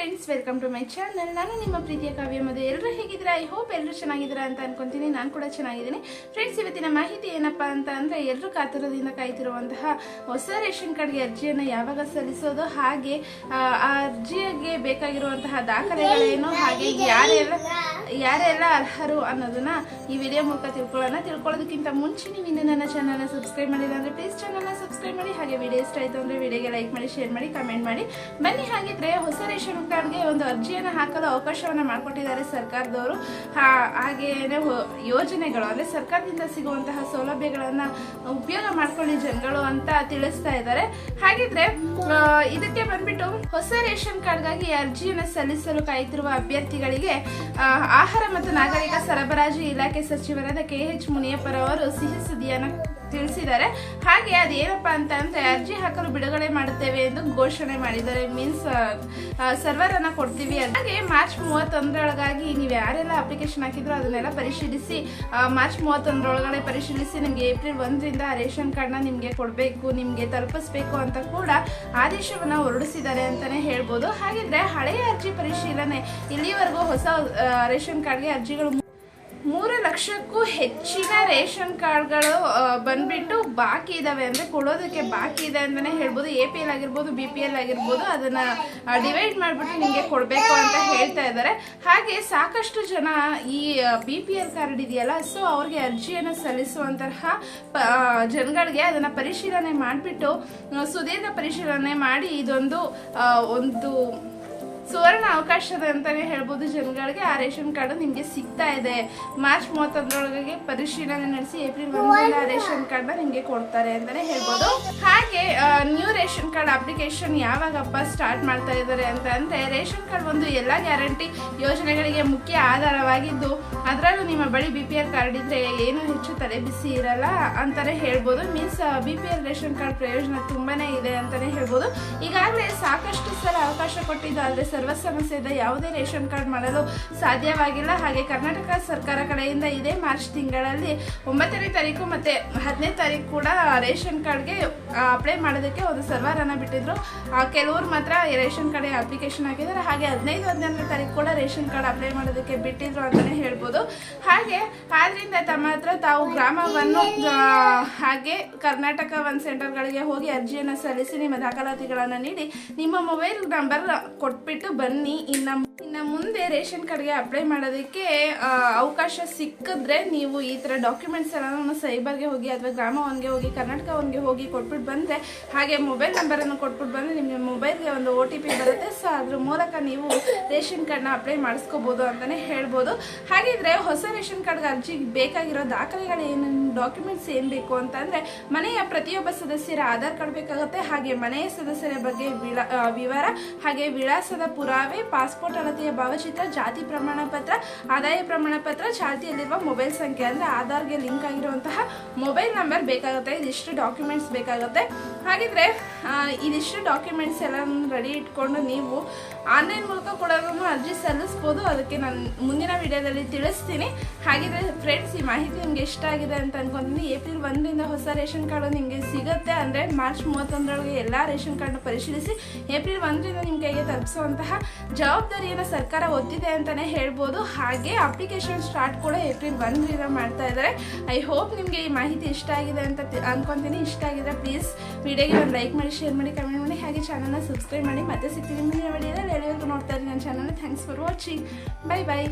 Friends welcome to my channel ನಾನು ನಿಮ್ಮ ಪ್ರೀತಿಯ ಕಾವ್ಯ ಮದುವೆ ಎಲ್ಲರೂ ಹೇಗಿದ್ದೀರಾ? ಐ ಹೋಪ್ ಎಲ್ಲರೂ ಚೆನ್ನಾಗಿದ್ದೀರಾ ಅಂತ ಅನ್ಕೊಂತೀನಿ. ನಾನು ಕೂಡ ಚೆನ್ನಾಗಿದ್ದೀನಿ. ಫ್ರೆಂಡ್ಸ್ ಇವತ್ತಿನ ಮಾಹಿತಿ ಏನಪ್ಪ ಅಂತ ಅಂದರೆ ಎಲ್ಲರೂ ಕಾತುರದಿಂದ ಕಾಯ್ತಿರುವಂತಹ ಹೊಸ ರೇಷನ್ ಕಾರ್ಡ್ಗೆ ಅರ್ಜಿಯನ್ನು ಯಾವಾಗ ಸಲ್ಲಿಸೋದು, ಹಾಗೆ, ಆ ಅರ್ಜಿಗೆ ಬೇಕಾಗಿರುವಂತಹ ದಾಖಲೆಗಳೇನು, ಹಾಗೆ ಯಾರೆಲ್ಲ ಯಾರೆಲ್ಲ ಅರ್ಹರು ಅನ್ನೋದನ್ನ ಈ ವಿಡಿಯೋ ಮೂಲಕ ತಿಳ್ಕೊಳ್ಳೋಣ. ತಿಳ್ಕೊಳ್ಳೋದಕ್ಕಿಂತ ಮುಂಚೆ ನೀವು ಇನ್ನೂ ನನ್ನ ಚಾನಲ್ನ ಸಬ್ಸ್ಕ್ರೈಬ್ ಮಾಡಿಲ್ಲ ಅಂದ್ರೆ ಪ್ಲೀಸ್ ಚಾನಲ್ನ ಸಬ್ಸ್ಕ್ರೈಬ್ ಮಾಡಿ. ಹಾಗೆ ವಿಡಿಯೋ ಇಷ್ಟ ಆಯಿತು ಅಂದ್ರೆ ವಿಡಿಯೋಗೆ ಲೈಕ್ ಮಾಡಿ ಶೇರ್ ಮಾಡಿ ಕಮೆಂಟ್ ಮಾಡಿ. ಬನ್ನಿ ಹಾಗಿದ್ರೆ ಹೊಸ ರೇಷನ್ ಕಾರ್ಡ್ಗೆ ಒಂದು ಅರ್ಜಿಯನ್ನು ಹಾಕಲು ಅವಕಾಶವನ್ನ ಮಾಡಿಕೊಟ್ಟಿದ್ದಾರೆ ಸರ್ಕಾರದವರು. ಹಾಗೆಯೇ ಯೋಜನೆಗಳು ಅಂದ್ರೆ ಸರ್ಕಾರದಿಂದ ಸಿಗುವಂತಹ ಸೌಲಭ್ಯಗಳನ್ನು ಉಪಯೋಗ ಮಾಡ್ಕೊಳ್ಳಿ ಜನಗಳು ಅಂತ ತಿಳಿಸ್ತಾ ಇದ್ದಾರೆ. ಹಾಗಿದ್ರೆ ಇದಕ್ಕೆ ಬಂದ್ಬಿಟ್ಟು ಹೊಸ ರೇಷನ್ ಕಾರ್ಡ್ಗಾಗಿ ಅರ್ಜಿಯನ್ನು ಸಲ್ಲಿಸಲು ಕಾಯುತ್ತಿರುವ ಅಭ್ಯರ್ಥಿಗಳಿಗೆ ಆಹಾರ ಮತ್ತು ನಾಗರಿಕ ಸರಬರಾಜು ಇಲಾಖೆ ಸಚಿವರಾದ ಕೆ ಎಚ್ ಮುನಿಯಪ್ಪರವರು ಸಿಹಿ ಸುದ್ದಿಯನ್ನು ತಿಳಿಸಿದ್ದಾರೆ. ಹಾಗೆ ಅದೇನಪ್ಪ ಅಂತ ಅಂದ್ರೆ ಅರ್ಜಿ ಹಾಕಲು ಬಿಡುಗಡೆ ಮಾಡುತ್ತೇವೆ ಎಂದು ಘೋಷಣೆ ಮಾಡಿದ್ದಾರೆ. ಮೀನ್ಸ್ ಸರ್ವರ್ ಅನ್ನ ಕೊಡ್ತೀವಿ. ಹಾಗೆ ಮಾರ್ಚ್ ಮೂವತ್ತೊಂದರೊಳಗಾಗಿ ನೀವು ಯಾರೆಲ್ಲ ಅಪ್ಲಿಕೇಶನ್ ಹಾಕಿದ್ರು ಅದನ್ನೆಲ್ಲ ಪರಿಶೀಲಿಸಿ ಮಾರ್ಚ್ ಮೂವತ್ತೊಂದರೊಳಗಡೆ ಪರಿಶೀಲಿಸಿ ನಿಮಗೆ ಏಪ್ರಿಲ್ ಒಂದರಿಂದ ರೇಷನ್ ಕಾರ್ಡ್ನ ನಿಮಗೆ ಕೊಡಬೇಕು ನಿಮಗೆ ತಲುಪಿಸ್ಬೇಕು ಅಂತ ಕೂಡ ಆದೇಶವನ್ನ ಹೊರಡಿಸಿದ್ದಾರೆ ಅಂತಾನೆ ಹೇಳ್ಬೋದು. ಹಾಗಿದ್ರೆ ಹಳೆಯ ಅರ್ಜಿ ಪರಿಶೀಲನೆ ಇಲ್ಲಿವರೆಗೂ ಹೊಸ ಆ, ರೇಷನ್ ಕಾರ್ಡ್ಗೆ ಅರ್ಜಿಗಳು ಮೂರು ಲಕ್ಷಕ್ಕೂ ಹೆಚ್ಚಿನ ರೇಷನ್ ಕಾರ್ಡ್ಗಳು ಬಂದ್ಬಿಟ್ಟು ಬಾಕಿ ಇದಾವೆ ಅಂದರೆ ಕೊಡೋದಕ್ಕೆ ಬಾಕಿ ಇದೆ ಅಂತಲೇ ಹೇಳ್ಬೋದು. ಎ ಪಿ ಎಲ್ ಆಗಿರ್ಬೋದು, ಬಿ ಪಿ ಎಲ್ ಆಗಿರ್ಬೋದು, ಅದನ್ನು ಡಿವೈಡ್ ಮಾಡ್ಬಿಟ್ಟು ನಿಮಗೆ ಕೊಡಬೇಕು ಅಂತ ಹೇಳ್ತಾ ಇದ್ದಾರೆ. ಹಾಗೆ ಸಾಕಷ್ಟು ಜನ ಈ ಬಿ ಪಿ ಎಲ್ ಕಾರ್ಡ್ ಇದೆಯಲ್ಲ, ಸೊ ಅವ್ರಿಗೆ ಅರ್ಜಿಯನ್ನು ಸಲ್ಲಿಸುವಂತಹ ಜನಗಳಿಗೆ ಅದನ್ನು ಪರಿಶೀಲನೆ ಮಾಡಿಬಿಟ್ಟು ಸುದೀರ್ಘ ಪರಿಶೀಲನೆ ಮಾಡಿ ಇದೊಂದು ಒಂದು ಸುವರ್ಣ ಅವಕಾಶದ ಅಂತಾನೆ ಹೇಳ್ಬೋದು ಜನಗಳಿಗೆ. ಆ ರೇಷನ್ ಕಾರ್ಡ್ ನಿಮಗೆ ಸಿಗ್ತಾ ಇದೆ. ಮಾರ್ಚ್ ಮೂವತ್ತೊಂದರೊಳಗೆ ಪರಿಶೀಲನೆ ನಡೆಸಿ ಏಪ್ರಿಲ್ ಒಂದರಿಂದ ರೇಷನ್ ಕಾರ್ಡ್ ನಿಮಗೆ ಕೊಡ್ತಾರೆ ಅಂತಾನೆ ಹೇಳ್ಬೋದು. ಹಾಗೆ ನ್ಯೂ ರೇಷನ್ ಕಾರ್ಡ್ ಅಪ್ಲಿಕೇಶನ್ ಯಾವಾಗಪ್ಪ ಸ್ಟಾರ್ಟ್ ಮಾಡ್ತಾ ಇದ್ದಾರೆ ಅಂತ ಅಂದರೆ, ರೇಷನ್ ಕಾರ್ಡ್ ಒಂದು ಎಲ್ಲಾ ಗ್ಯಾರಂಟಿ ಯೋಜನೆಗಳಿಗೆ ಮುಖ್ಯ ಆಧಾರವಾಗಿದ್ದು, ಅದರಲ್ಲೂ ನಿಮ್ಮ ಬಳಿ ಬಿ ಪಿ ಎಲ್ ಕಾರ್ಡ್ ಇದ್ರೆ ಏನು ಹೆಚ್ಚು ತಲೆ ಬಿಸಿ ಇರಲ್ಲ ಅಂತಾನೆ ಹೇಳ್ಬೋದು. Means B P L ration card ಪ್ರಯೋಜನ ತುಂಬಾನೇ ಇದೆ ಅಂತಾನೆ ಹೇಳ್ಬೋದು. ಈಗಾಗಲೇ ಸಾಕಷ್ಟು ಸಲ ಅವಕಾಶ ಕೊಟ್ಟಿದ್ದು ಸರ್ವ ಸಮಸ್ಯೆಯಿಂದ ಯಾವುದೇ ರೇಷನ್ ಕಾರ್ಡ್ ಮಾಡಲು ಸಾಧ್ಯವಾಗಿಲ್ಲ. ಹಾಗೆ ಕರ್ನಾಟಕ ಸರ್ಕಾರ ಕಡೆಯಿಂದ ಇದೇ ಮಾರ್ಚ್ ತಿಂಗಳಲ್ಲಿ ಒಂಬತ್ತನೇ ತಾರೀಕು ಮತ್ತೆ ಹತ್ತನೇ ತಾರೀಕು ಕೂಡ ರೇಷನ್ ಕಾರ್ಡ್ಗೆ ಅಪ್ಲೈ ಮಾಡೋದಕ್ಕೆ ಒಂದು ಸರ್ವರನ್ನು ಬಿಟ್ಟಿದ್ರು. ಕೆಲವರು ಮಾತ್ರ ರೇಷನ್ ಕಾರ್ಡ್ ಅಪ್ಲಿಕೇಶನ್ ಹಾಕಿದ್ದಾರೆ. ಹಾಗೆ ಹದಿನೈದು ಹದಿನಾರನೇ ತಾರೀಕು ಕೂಡ ರೇಷನ್ ಕಾರ್ಡ್ ಅಪ್ಲೈ ಮಾಡೋದಕ್ಕೆ ಬಿಟ್ಟಿದ್ರು ಅಂತಲೇ ಹೇಳ್ಬೋದು. ಹಾಗೆ ಆದ್ರಿಂದ ತಮ್ಮ ಹತ್ರ ತಾವು ಗ್ರಾಮವನ್ನು ಹಾಗೆ ಕರ್ನಾಟಕ ಒನ್ ಸೆಂಟರ್ಗಳಿಗೆ ಹೋಗಿ ಅರ್ಜಿಯನ್ನು ಸಲ್ಲಿಸಿ, ನಿಮ್ಮ ದಾಖಲಾತಿಗಳನ್ನು ನೀಡಿ, ನಿಮ್ಮ ಮೊಬೈಲ್ ನಂಬರ್ ಕೊಟ್ಬಿಟ್ಟು ಬನ್ನಿ ಇನ್ನ ಇನ್ನ ಮುಂದೆ ರೇಷನ್ ಕಾರ್ಡ್ಗೆ ಅಪ್ಲೈ ಮಾಡೋದಕ್ಕೆ ಅವಕಾಶ ಸಿಕ್ಕಿದ್ರೆ ನೀವು ಈ ಥರ ಡಾಕ್ಯುಮೆಂಟ್ಸ್ ಎಲ್ಲ ಸೈಬರ್ಗೆ ಹೋಗಿ ಅಥವಾ ಗ್ರಾಮ ಒನ್ಗೆ ಹೋಗಿ, ಕರ್ನಾಟಕ ಒನ್ಗೆ ಹೋಗಿ ಕೊಟ್ಬಿಟ್ಟು ಬಂದರೆ, ಹಾಗೆ ಮೊಬೈಲ್ ನಂಬರನ್ನು ಕೊಟ್ಬಿಟ್ಟು ಬಂದರೆ ನಿಮ್ಮ ಮೊಬೈಲ್ಗೆ ಒಂದು ಒ ಟಿ ಪಿ ಬರುತ್ತೆ. ಸೊ ಅದ್ರ ಮೂಲಕ ನೀವು ರೇಷನ್ ಕಾರ್ಡ್ನ ಅಪ್ಲೈ ಮಾಡಿಸ್ಕೋಬೋದು ಅಂತಲೇ ಹೇಳ್ಬೋದು. ಹಾಗಿದ್ರೆ ಹೊಸ ರೇಷನ್ ಕಾರ್ಡ್ಗೆ ಅರ್ಜಿಗೆ ಬೇಕಾಗಿರೋ ದಾಖಲೆಗಳು ಏನೇನು ಡಾಕ್ಯುಮೆಂಟ್ಸ್ ಏನು ಬೇಕು ಅಂತಂದರೆ, ಮನೆಯ ಪ್ರತಿಯೊಬ್ಬ ಸದಸ್ಯರ ಆಧಾರ್ ಕಾರ್ಡ್ ಬೇಕಾಗುತ್ತೆ. ಹಾಗೆ ಮನೆಯ ಸದಸ್ಯರ ಬಗ್ಗೆ ವಿಳಾ ವಿವರ, ಹಾಗೆ ವಿಳಾಸದ ಪುರಾವೆ ಪಾಸ್ಪೋರ್ಟ್ ಅಳತೆಯ ಭಾವಚಿತ್ರ, ಜಾತಿ ಪ್ರಮಾಣ ಪತ್ರ, ಆದಾಯ ಪ್ರಮಾಣ ಪತ್ರ, ಚಾಲ್ತಿಯಲ್ಲಿರುವ ಮೊಬೈಲ್ ಸಂಖ್ಯೆ, ಅಂದರೆ ಆಧಾರ್ಗೆ ಲಿಂಕ್ ಆಗಿರುವಂತಹ ಮೊಬೈಲ್ ನಂಬರ್ ಬೇಕಾಗುತ್ತೆ. ಇದಿಷ್ಟು ಡಾಕ್ಯುಮೆಂಟ್ಸ್ ಬೇಕಾಗುತ್ತೆ. ಹಾಗಿದ್ರೆ ಇದಿಷ್ಟು ಡಾಕ್ಯುಮೆಂಟ್ಸ್ ಎಲ್ಲ ರೆಡಿ ಇಟ್ಕೊಂಡು ನೀವು ಆನ್ಲೈನ್ ಮೂಲಕ ಕೂಡ ಅರ್ಜಿ ಸಲ್ಲಿಸ್ಬೋದು. ಅದಕ್ಕೆ ನಾನು ಮುಂದಿನ ವಿಡಿಯೋದಲ್ಲಿ ತಿಳಿಸ್ತೀನಿ. ಹಾಗಿದ್ರೆ ಫ್ರೆಂಡ್ಸ್ ಈ ಮಾಹಿತಿ ನಿಮಗೆ ಇಷ್ಟ ಆಗಿದೆ ಅಂತ ಅನ್ಕೊಂತೀನಿ. ಏಪ್ರಿಲ್ ಒಂದರಿಂದ ಹೊಸ ರೇಷನ್ ಕಾರ್ಡ್ ನಿಮಗೆ ಸಿಗುತ್ತೆ. ಅಂದರೆ ಮಾರ್ಚ್ ಮೂವತ್ತೊಂದರೊಳಗೆ ಎಲ್ಲ ರೇಷನ್ ಕಾರ್ಡ್ನ ಪರಿಶೀಲಿಸಿ ಏಪ್ರಿಲ್ ಒಂದರಿಂದ ನಿಮ್ಮ ಕೈಗೆ ತಲುಪಿಸುವಂತಹ ಜವಾಬ್ದಾರಿಯನ್ನು ಸರ್ಕಾರ ಒತ್ತಿದೆ ಅಂತಲೇ ಹೇಳ್ಬೋದು. ಹಾಗೆ ಅಪ್ಲಿಕೇಶನ್ ಸ್ಟಾರ್ಟ್ ಕೂಡ ಏಪ್ರಿಲ್ ಒಂದರಿಂದ ಮಾಡ್ತಾ ಇದ್ದಾರೆ. ಐ ಹೋಪ್ ನಿಮಗೆ ಈ ಮಾಹಿತಿ ಇಷ್ಟ ಆಗಿದೆ ಅಂತ ಅನ್ಕೊಂತೀನಿ. ಇಷ್ಟ ಆಗಿದ್ರೆ ಪ್ಲೀಸ್ ವಿಡಿಯೋಗೆ ಒಂದು ಲೈಕ್ ಮಾಡಿ. ಶೇರ್ ಮಾಡಿ ಕಮೆಂಟ್ ಮಾಡಿ, ಹಾಗೆ ಚಾನಲ್ನ ಸಬ್ಸ್ಕ್ರೈಬ್ ಮಾಡಿ. ಮತ್ತೆ ಸಿಗ್ತೀನಿ ಮುಂದಿನ ವಿಡಿಯೋದಲ್ಲಿ ಎಲ್ಲಿವರೆಗೂ ನೋಡ್ತಾ ಇದ್ದೀನಿ ನನ್ನ channel thanks for watching bye bye